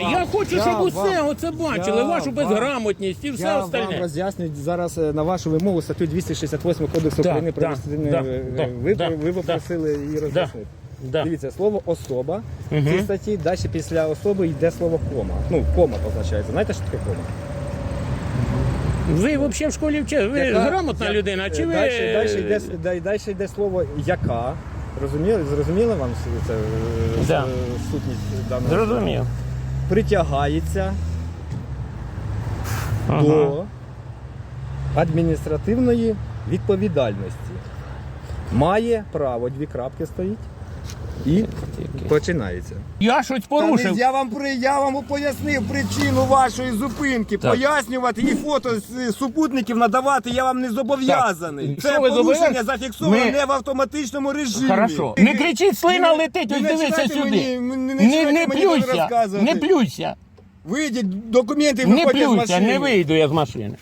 Я хочу, Я щоб усе вам- оце бачили, я вашу безграмотність і все Я вам остальне. роз'яснюю зараз е, на вашу вимогу статтю 268 Кодексу Да, України про да, да, е, да, ви, да, ви да. попросили її роз'яснити. Да. Дивіться, слово особа в цій статті, далі після особи йде слово кома. Ну, кома позначається. Знаєте, що таке кома? Ви взагалі в школі вчили, ви Яка- грамотна я- людина, чи ви. Далі, далі, йде, далі, далі йде слово яка. Розуміли, зрозуміли вам це, е, Да. е, сутність даного? Зрозумів. Притягається Ага. до адміністративної відповідальності. Має право, дві крапки стоїть. І починається. Я щось Та порушив. не- я вам при я вам пояснив причину вашої зупинки. Так. Пояснювати і фото з супутників надавати я вам не зобов'язаний. Так. Це Що ви порушення зобов'язані? зафіксовано Ми- не в автоматичному режимі. Хорошо. Не кричіть, слина Не- летить, не ось дивися починайте сюди. мені- не Не, не мені тут плюйся, розказувати. не плюйся, Вийдіть, документи і не виходьте з плюйся, машини. не вийду я з машини.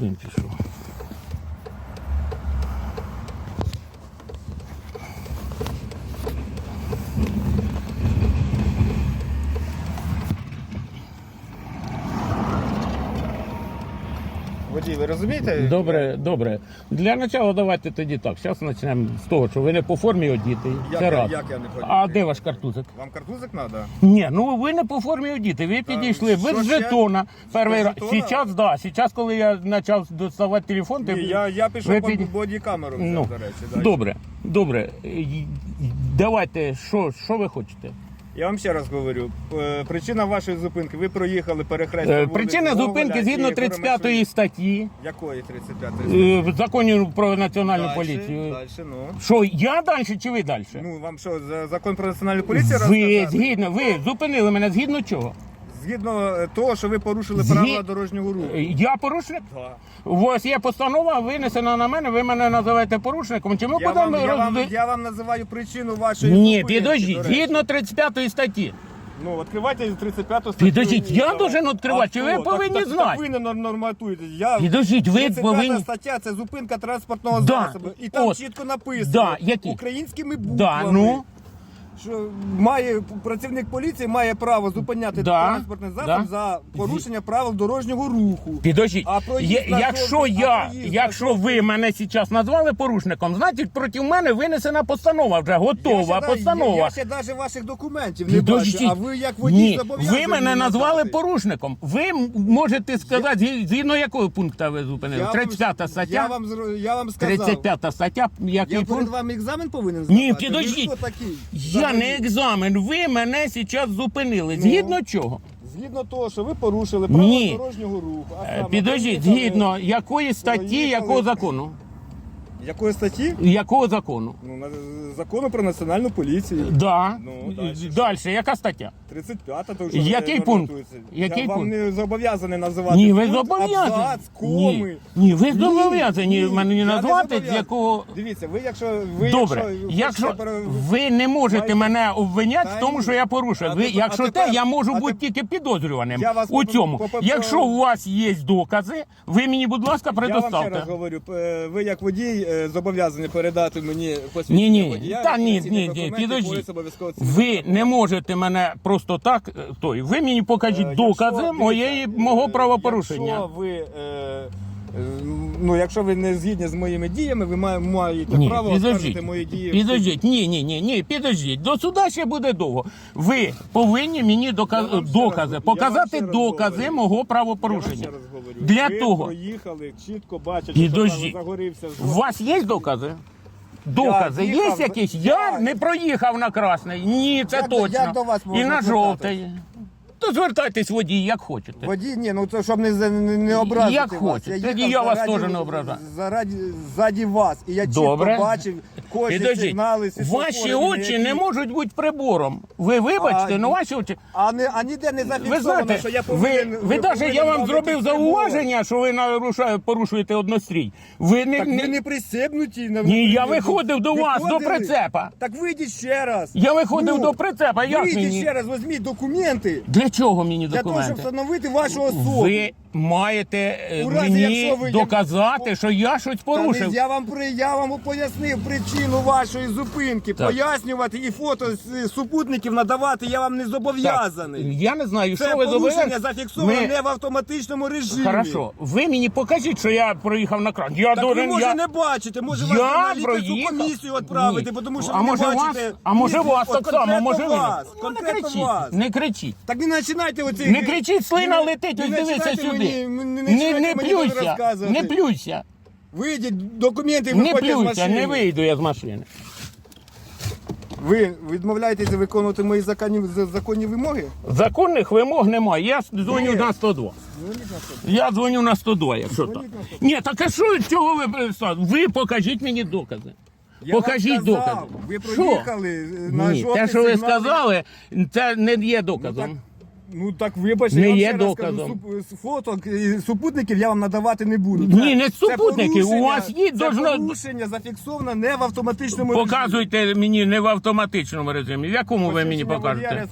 Ну, пішов? Розумієте? Добре, добре. Для початку давайте тоді так. Зараз почнемо з того, що ви не по формі одіти. Як Це я- раз. як я не по А де ваш картузик? Вам картузик треба? Ні, ну ви не по формі одіти. Ви підійшли що без ще? жетона. Перший раз. жетона? Зараз, да. Зараз, коли я почав доставати телефон, ти Ні, я, я ви пішов під- по бодікамеру, взяв, Ну, до речі. да. добре, добре. Й- Давайте, що, що ви хочете? Я вам ще раз говорю, е, причина вашої зупинки, ви проїхали перехрестя. Е, Причина Гоголя зупинки згідно і 35 Горемачука. статті Якої 35 е, в законі про національну поліцію. Далі, ну. Що я далі чи ви далі? Ну, вам що, за- закон про національну поліцію ви розказати? згідно, ви зупинили мене згідно чого? Згідно е, того, що ви порушили Згі- правила дорожнього руху. Е, Я порушник? Да. У вас є постанова винесена на мене, ви мене називаєте порушником. Чому Я, вам, потім я, вам, я вам називаю причину вашої Ні, зупинки, підождіть, до речі. згідно 35 статті. Ну, відкривайте 35 статтю. Підождіть, я должен відкривати, чи ви повинні так, так, знати? Так ви не нор- норматуєте. Я... Підождіть, ви 35 повинні- стаття це зупинка транспортного Да, засобу. І там от. чітко написано Да, які? українськими буквами. Да, ну. Що має працівник поліції має право зупиняти Да, транспортний засіб да. за порушення правил дорожнього руху. Підождіть, А проїзд є- на якщо жовтий- а я, проїзд на якщо ви мене зараз назвали порушником, значить проти мене винесена постанова вже Я готова ще, постанова. Я, я ще навіть ваших документів не бачу, а ви як водій Ні, зобов'язані ви мене надати. назвали порушником. Ви м- можете сказати, згі- згідно якого пункту ви зупинили? Я вам- 35 стаття? Я вам, зро- я вам сказав. 35 стаття, який Я перед пункт? вами екзамен повинен здавати? Ні, Ви підождіть. такий? Я Взагалі. не екзамен, ви мене зараз зупинили. Ну. Згідно чого? Згідно того, що ви порушили правила Ні. дорожнього руху. А Е, саме Підождіть, згідно якої статті, якого закону? Якої статті? Якого закону? Ну, на- закону про національну поліцію. Да. Ну, дальше Далі, яка стаття? 35-та, то вже Який не пункт? Який Я вам пункт? не зобов'язаний називати Ні, ви пункт, зобов'язані. абзац, коми. Ні, ні, ви зобов'язані мене я не назвати, з зобов'язаний. якого. Дивіться, ви якщо... Ви Добре, якщо, якщо хочете пере- ви не можете мене обвиняти в Та тому, ні. що я порушив. А Ви, тепер- якщо а те, тепер- я можу а бути теп- тільки підозрюваним Я вас у попро- цьому. попро- Якщо у вас є докази, ви мені, будь ласка, Я вам ще раз предоставте. говорю, е, ви як водій е, зобов'язані передати мені посвідчення Ні, ні, водія, та ні, реєстраційні ні, ні, документи, підождіть. поліс обов'язково це Ви не можете мене просто так. е, Той, ви мені покажіть Е, докази якщо, моєї мого е, правопорушення. Якщо ви, е, е, ну, якщо ви не згідні з моїми діями, ви має- маєте Ні, право оскаржити підождіть, мої дії. в суді. підождіть, ні, ні, ні, ні, підождіть. До суда ще буде довго. Ви повинні мені Я дока- вам ще раз- докази, я вам показати ще раз докази говорю. мого Я вам правопорушення. ще раз говорю. Для ви того. проїхали, чітко бачите, Підождіть. що там загорівся. У вас є докази? Докази є їхав- якісь? я- Я не проїхав на красний. Ні, це Як до- точно. як до вас І можна на звертатись? жовтий. То звертайтесь водій, як хочете. Водій, ні, ну це щоб не, не, не образити Як вас. хочете. Тоді їхав я вас зараді- теж не ображаю. Зараді, ззаді вас. І я чітко Добре. бачив кожні Підождіть, сигнали, світлофори, ваші очі які- не можуть бути прибором. Ви вибачте, А, але ваші очі. А, не, а ніде не зафіксовано, Ви знаєте, що я ви, повинен... ви навіть я вам зробив бути зауваження, що ви нарушає, порушуєте однострій. Ви не, Так не- ви не пристебнуті. на- Ні, я виходив до вас, до виходили? прицепа. Так вийдіть ще раз. Я виходив Ну, до прицепа. Як Вийдіть мені? ще раз, візьміть документи. Для чого мені Для того, щоб документи? встановити вашу особу. Ви маєте е, У разі, мені якщо ви- доказати, що я щось Та порушив. не- Я вам при я вам пояснив причину вашої зупинки. Так. Пояснювати і фото з супутників надавати я вам не Так, зобов'язаний. я не знаю, Це що ви порушення зобов'язані. зафіксовано Ми- не в автоматичному режимі. Хорошо, ви мені покажіть, що я проїхав на кран. Я Так ви може я... не бачите, може вас Я на лікарську проїхав. комісію відправити, Ні. тому що а ви може не вас, бачите. а може вас от так само, конкретно може ви. вас, Ну, не конкретно кричіть, вас. не кричіть. Так не починайте оці... Не кричіть, слина летить, ось дивися сюди. Мені, не, Не, не плюйся, не плюйся, Вийдіть, документи не виходьте з плюйся, машини. не вийду я з машини. Ви відмовляєтеся виконувати мої законні, законні вимоги? Законних вимог немає. Я дзвоню Ні. на 102. Я дзвоню на 102, якщо так. Дзвоніть на 102. Ні, так а що чого ви пристали? Ви покажіть мені докази. Я вам покажіть сказав, докази. Ви Що? проїхали е, на Ні, жовтий те, що ви сигнал. сказали, це не є Ну, доказом. Ну так вибачте, Не я вам є ще раз доказом. суп- фото і супутників я вам надавати не буду. Ні, не супутники, у вас є це должно- порушення зафіксовано не в автоматичному режимі. Показуйте мені не в автоматичному режимі. В якому ви мені покажете?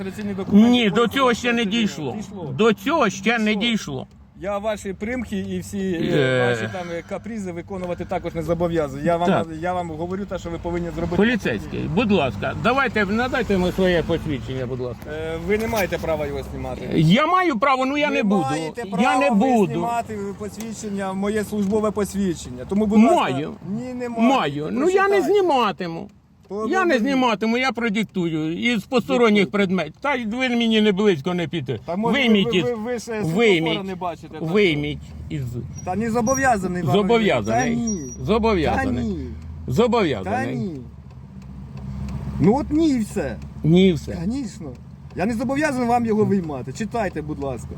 Ні, до цього ще не дійшло. До цього ще не Дійшло. Я ваші примхи і всі Е. е, ваші там е, капризи виконувати також не зобов'язую. Я вам Так. я вам говорю те, що ви повинні зробити. Поліцейський, будь ласка, давайте надайте мені своє посвідчення, будь ласка. Е, Ви не маєте права його знімати. Я маю право, ну я не буду. маєте Я право не ви буду. знімати посвідчення, моє службове посвідчення. Тому, будь ласка, Маю. Ні, не маю. Маю. Ну я не зніматиму. Я не зніматиму, я продиктую із посторонніх предметів. Та й ви мені не близько не піти. Та може, Вийміть ви, із. ви, ви ще світлофора Вийміть. не бачите. так. Вийміть із. Та не зобов'язаний вам. Та Зобов'язаний. ні. Та Зобов'язаний. ні. Та Зобов'язаний. ні. Ну от ні і все. Ні, все. Звісно. Я не зобов'язаний вам його виймати. Читайте, будь ласка.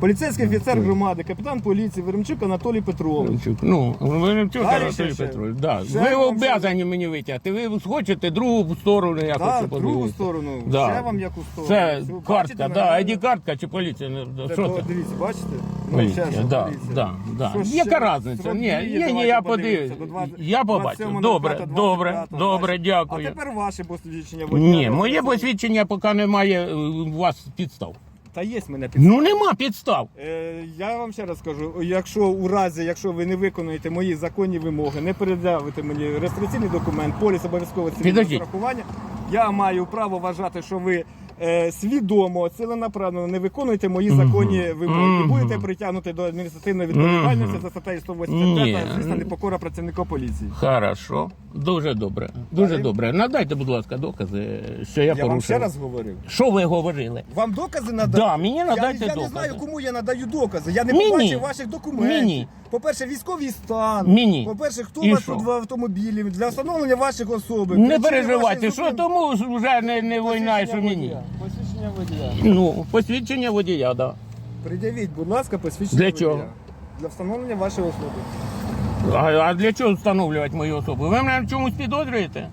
Поліцейський офіцер громади, капітан поліції Веремчук Анатолій Петрович. Ну, Веремчук Далі Анатолій ще, Петрович. Да. Ви вам обов'язані мені витягти. Ви хочете другу сторону, я Так, другу подивитися. сторону. Да. Ще вам яку сторону. Це Все, картка, да, мене? id картка чи поліція. не- Це, Що то, це? Дивіться, бачите? Ну, Поліція, ще да, поліція. да, да. Що Яка ще? разниця? Ні, дії, ні, ні, давайте я подивимося. подивлюсь. До 20 Я побачу. 27.05, Добре, 25, добре, добре, дякую. А тепер ваше посвідчення водія. Ні, моє посвідчення поки немає е, у вас підстав. Та є в мене під... Ну нема підстав. Е, я вам ще раз кажу, якщо у разі, якщо ви не виконуєте мої законні вимоги, не передавите мені реєстраційний документ, поліс обов'язково цивільного Підождіть. страхування, я маю право вважати, що ви е, свідомо, ціленаправленно не виконуєте мої законні вимоги і будете притягнути до адміністративної відповідальності за статтею 185, Ні. звісно, непокора працівника поліції. Хорошо, дуже добре. Дуже Далі. добре. Надайте, будь ласка, докази, що я, Я, вам ще раз говорив. Що ви говорили? Вам докази надати? Да, мені надайте я, я докази. не знаю, кому я надаю докази. Я не Мені. побачив ваших документів. Мені. По-перше, військовий стан. Мені. По-перше, хто І у вас що? тут в автомобілі для встановлення ваших особи. Не переживайте, що тому вже не, не війна, що мені. Посвідчення водія. Ну, посвідчення водія, да. Пред'явіть, будь ласка, посвідчення Для водія. чого? Для встановлення вашої особи. А, а для чого встановлювати мою особу? Ви мене в чомусь підозрюєте?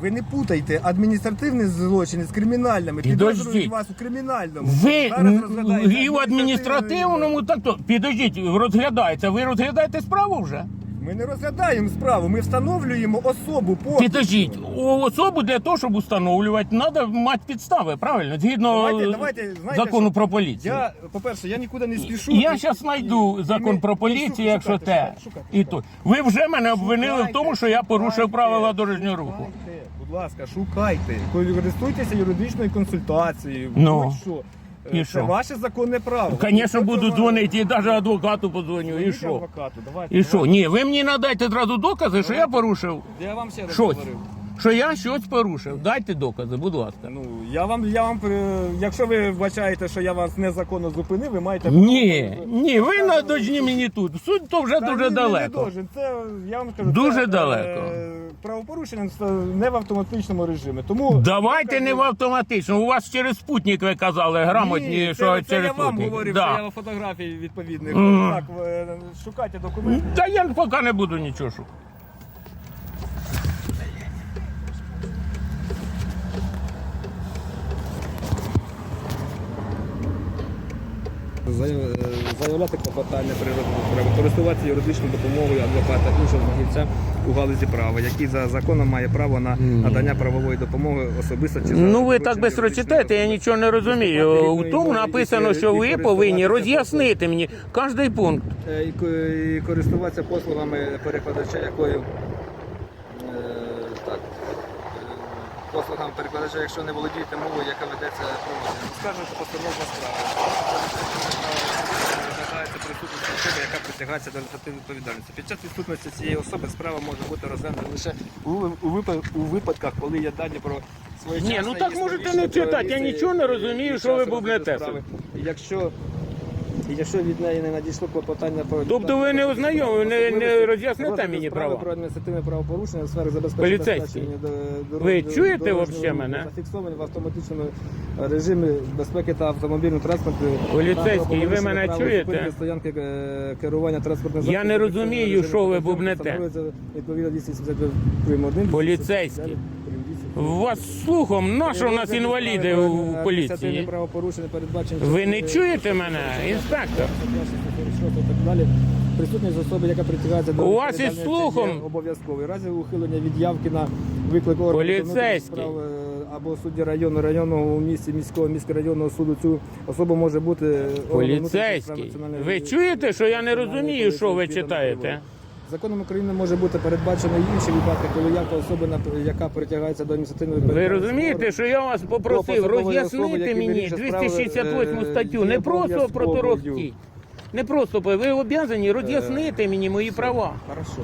Ви не путайте адміністративні злочини з кримінальними. Підождіть. Підозрюють вас у кримінальному. Ви Зараз розглядається і в адміністративному, так то підождіть, розглядається. Ви розглядаєте справу вже? Ми не розглядаємо справу, ми встановлюємо особу по Підождіть, особу для того, щоб встановлювати, треба мати підстави, правильно? Згідно Давайте- давайте, знаєте, закону що- про поліцію. Я, по-перше, я нікуди не спішу. Я зараз знайду закон про поліцію, якщо те. І то. Ви вже мене обвинили в тому, що я порушив правила дорожнього руху. Будь ласка, шукайте. Користуйтеся юридичною консультацією. Ну. будь-що. І Це що? ваше законне право. Звісно, Ніхто буду цього- дзвонити, і навіть адвокату подзвоню. І Дзвоніть що? адвокату, давайте, І що? Ні, ви мені надайте одразу докази, що я порушив Я вам ще раз щось. говорив. Що я щось порушив. Дайте докази, будь ласка. Ну, я вам, я вам, е, якщо ви вбачаєте, що я вас незаконно зупинив, ви маєте... Ні, ні, ви на дожні мені тут. Суть то вже Та дуже ні, далеко. Должен. Це, я вам скажу, Дуже це, далеко. е, Правопорушення не в автоматичному режимі. Тому Давайте не в автоматичному. У вас через спутник ви казали грамотні, Ні, що це через я вам спутник. говорив, Да. що я вам фотографії відповідних. Так, е, шукайте документи. Та я поки не буду нічого шукати. Заявляти клопотання розгляді, користуватися юридичною допомогою адвоката іншого фахівця у галузі права, який за законом має право на надання правової допомоги особисто чи за Ну ви так швидко читаєте, я нічого не розумію. У тому написано, що ви повинні роз'яснити мені кожний пункт. Е, і користуватися послугами перекладача, якою е, так, е, перекладача, якщо не володієте мовою, яка ведеться проводити. Скажемо, що постанова справа. Присутність особи, яка притягається до адміністративної відповідальності. Під час відсутності цієї особи справа може бути розглянута лише у, у, випа- у випадках, коли є дані про своє Ні, ну так можете не читати, я нічого не розумію, що ви бубнете собі. Якщо і Якщо від неї не надійшло клопотання про Тобто ви не ознайомі, не- не роз'ясните мені права? про адміністративне правопорушення в сфері забезпечення Поліцейський. Ви чуєте вообще мене? Зафіксовані в автоматичному режимі безпеки та автомобільного транспорту. Поліцейський, Та ви мене чуєте? Стоянки е, керування транспортним Я не розумію, що ви бубнете. Відповідно 270 прим. 1. Поліцейський. У вас слухом, на що у нас інваліди у поліції? правопорушення передбачені. Ви не чуєте мене, інспектор? Присутність особи, яка притягається до У вас із слухом. обов'язковий. Разі ухилення від явки на виклик Поліцейський. справ, е, або судді району, районного у місті, міського, міськрайонного суду цю особу може бути Поліцейський. Ви чуєте, що я не розумію, що ви читаєте? Законом України може бути передбачено інші випадки, коли явка особи, на- яка притягається до адміністративної Ви відповідальності розумієте, що я вас попросив посадової особи, роз'яснити які мені вирішують справи, 268 е, статтю, не просто обов'язковою. проторохтіть. Не просто ви обов'язані роз'яснити мені мої права. Хорошо.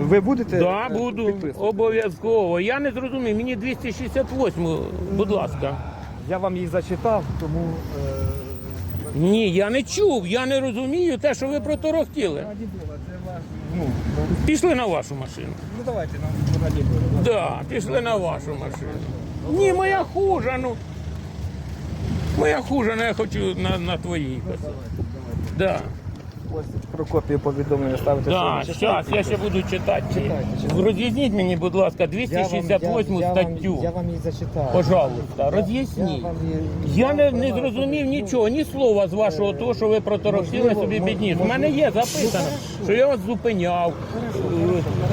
Ви будете Так, е, буду підписувати? обов'язково. Я не зрозумів, мені 268, будь ласка. Я вам їх зачитав, тому е, Ні, я не чув, я не розумію те, що ви проторохтіли. раді Бога, це ваш. Ну, Пішли на вашу машину. ну давайте нам раді буде. Да, пішли на вашу машину. Ні, моя хужа, ну. Моя хужа, ну я хочу на, на твоїй. Да. Про копію повідомлення ставити. Да, що ви зараз я ще буду читати. Читайте, читайте. Роз'ясніть мені, будь ласка, Я вам- 268 я- я статтю. Я вам її зачитав. Пожалуйста, роз'ясніть. Я вам її- Я не, вам не зрозумів нічого, ні слова з вашого того, що ви проторохтіли Можливо, собі мож- підніс. У можливо. мене є записано, Ну, що я вас зупиняв.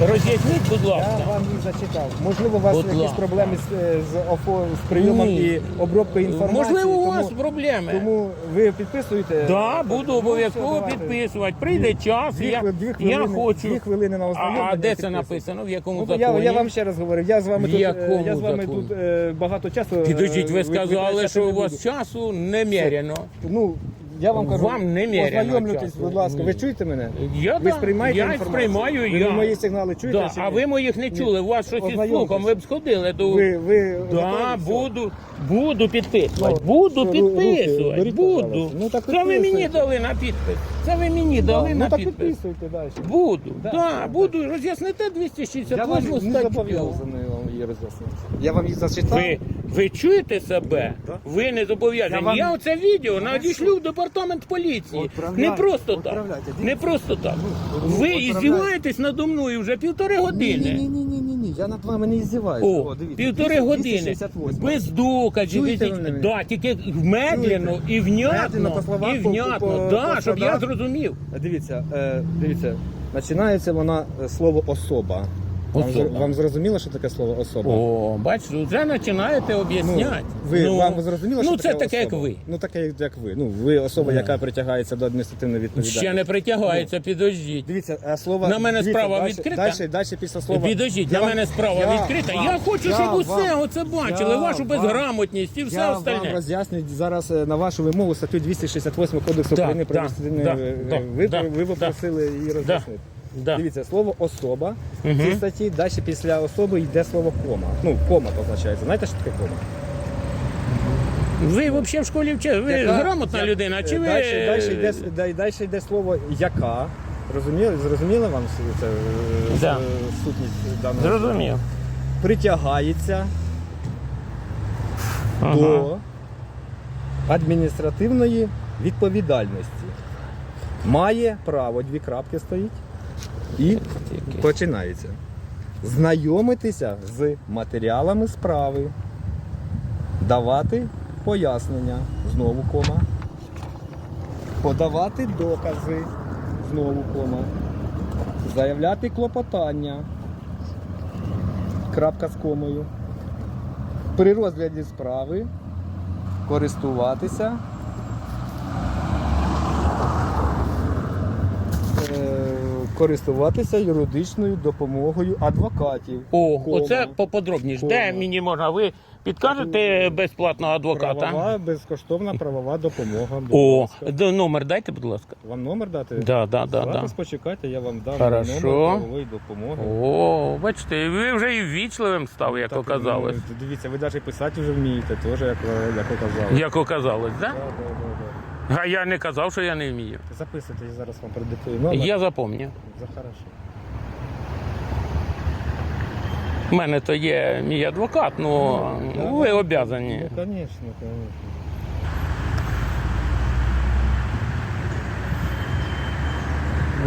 Е, Роз'ясніть, будь Я ласка. вам їх зачитав. Можливо, у вас Будь якісь ласка. проблеми з, е, з, офо- з прийомом Ні. і обробкою інформації. Можливо, у тому, вас проблеми. Тому ви підписуєте? Да, буду Ну, обов'язково все, підписувати. Прийде час, Дві я, дві я хочу. дві хвилини на а, ознайомлення а де це написано? В якому Ну, законі? я, я вам ще раз говорив, я з вами В тут, е, я з вами законі? тут е, багато часу. е, Підождіть, ви сказали, що у вас буду. часу немерено. Ну, я вам кажу, Вам ознайомлюйтесь, будь ласка. Ви чуєте мене? Я, ви сприймаєте я інформацію? сприймаю, ви я. мої сигнали чуєте? Да, чи а ви моїх не чули, у вас щось із слухом, ви б сходили до... Ви, ви Да, буду, буду підписувати, Ну, буду руки підписувати, буду. Ну, так ви мені дали на підпис. Це ви мені дали Да, на ну так підпис. підписуйте далі. Буду, Да, да, буду роз'яснити Я вам 268 не статтю. зобов'язаний вам її роз'яснити. Я вам її зачитав. Ви, ви чуєте себе? Да. Ви не зобов'язані. Я Я, вам- оце відео надішлю в департамент поліції. Відправляйте, Не просто так. дивіться. Не просто так. ну, Ви відправляйте. іздіваєтесь надо мною вже півтори Ні, години. ні, ні. Я над вами не іздіваюся. О, півтори години. 268. Без доказів. Чуєте ви мене? Да, тільки медленно і внятно. словах, І по- внятно. по- да, щоб я зрозумів. Дивіться, е, дивіться, починається вона е, слово особа. Вам, Особа. вам зрозуміло, що таке слово особа? О, бачите, вже починаєте об'ясняти. ви вам зрозуміло, що ну, це таке таке, як особа? ви. Ну таке, як- ви. Ну, ви особа, яка притягається до адміністративної відповідальності. Ще не притягається, підождіть. Дивіться, а слово На мене дивіться, справа дальше- відкрита? Дальше, далі після слова. Підождіть, на мене справа я відкрита. я хочу, я щоб вам- усе оце бачили, я вашу вам- безграмотність і все я вам остальне. роз'яснюю зараз е, на вашу вимогу статтю 268 Кодексу України про да, адміністративне. да, е, да, ви, да, ви да. попросили її роз'яснити. Да. Дивіться, слово особа в Мгм. цій статті, далі після особи йде слово кома. Ну, кома позначається. Знаєте, що таке кома? Ви взагалі в школі вчили, ви Яка- грамотна я- людина, чи ви. Далі, далі, йде, далі, далі йде слово яка. Розуміли? Зрозуміло вам с- це, е, Да. с- сутність даного? Зрозумів. Притягається Ага. до адміністративної відповідальності. Має право, дві крапки стоїть. І починається. Знайомитися з матеріалами справи, давати пояснення, знову кома. подавати докази, знову кома, заявляти клопотання, крапка з комою, при розгляді справи користуватися користуватися юридичною допомогою адвокатів. О, Кома. оце поподробніше. Де мені можна? Ви підкажете безплатного адвоката? Правова, безкоштовна правова допомога. будь О, ласка. номер дайте, будь ласка. Вам номер дати? Да, да, да, Зараз да. почекайте, я вам дам Хорошо. номер правової допомоги. О, бачите, ви вже і ввічливим став, як Так, оказалось. ну, Дивіться, ви навіть писати вже вмієте, теж як, як оказалось. Як оказалось, да? Да, да, да, А я не казав, що я не вмію. Записуйте, я зараз вам продиктую номер. Я запомню. За хорошо. У мене то є мій адвокат, ну да, ви да. обязані. Ну, звісно, звісно.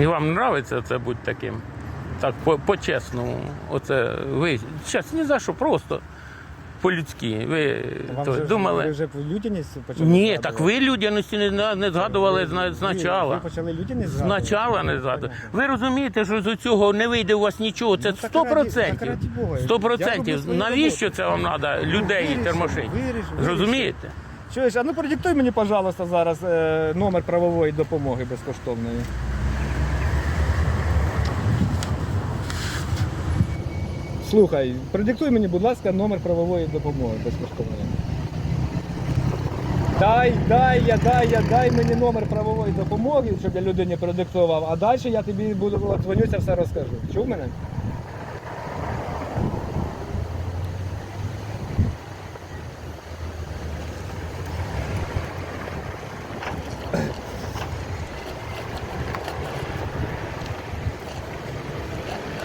І вам подобається це бути таким? Так, по- по-чесному. Оце ви зараз ні за що, просто по-людськи. Ви Вам то, же, думали. Ви вже людяність почали Ні, згадувати? так ви людяності не, не згадували зна- Ви-. Ви почали людяність згадувати? Спочатку не згадували. Ви розумієте, що з цього не вийде у вас нічого. Це Ну, так 100%. раді- так раді Бога. 100%. Я роблю свою Навіщо це вам треба людей Вирішу, термошити? вирішу, вирішу. Розумієте? Чуєш, а ну продиктуй мені, пожалуйста, зараз е, номер правової допомоги безкоштовної. Слухай, продиктуй мені, будь ласка, номер правової допомоги безкоштовної. Дай, дай я, дай я, дай мені номер правової допомоги, щоб я людині продиктував, а далі я тобі буду дзвонюся, все розкажу. Чув мене?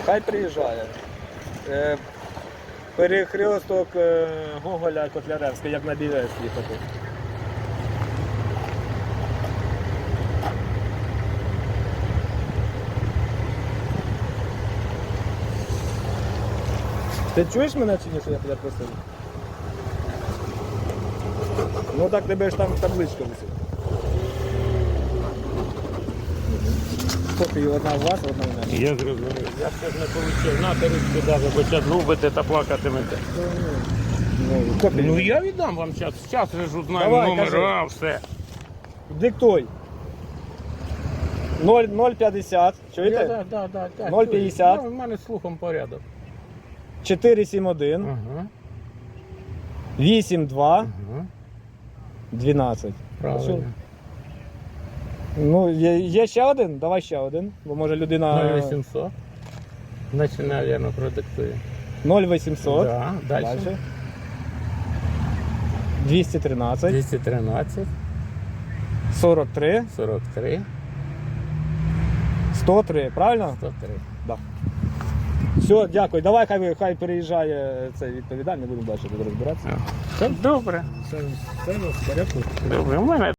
Хай приїжджає. Е, перехресток е, Гоголя Котляревська, як на БВС їхати. Ти чуєш мене чи ні, що я тебе просив? Ну так тебе ж там табличка висить. Копію одна у вас, одна у мене. Я зрозумів. Я все ж не отримав. На ручку даже, бо зараз губите та плакатимете. Ну, копію. Ну я віддам вам зараз. Зараз же ж узнаю Давай, номер, кажи. а все. Диктуй. 0, 050, чуєте? Да, да, да, да, 0,50. Ну, У мене з слухом порядок. 471, Ага, 82, ага. 12. Правильно. Ну, є, є ще один? Давай ще один. Бо може людина 0800. Значить, навірно, продиктує. 0800. Да, далі. Дальше. 213, 213, 43, 43, 103, правильно? 103. Да. Все, дякую. Давай хай, ви- хай переїжджає цей відповідальний, будемо далі тут розбиратися. Добре. Все, все в порядку. Добре. У мене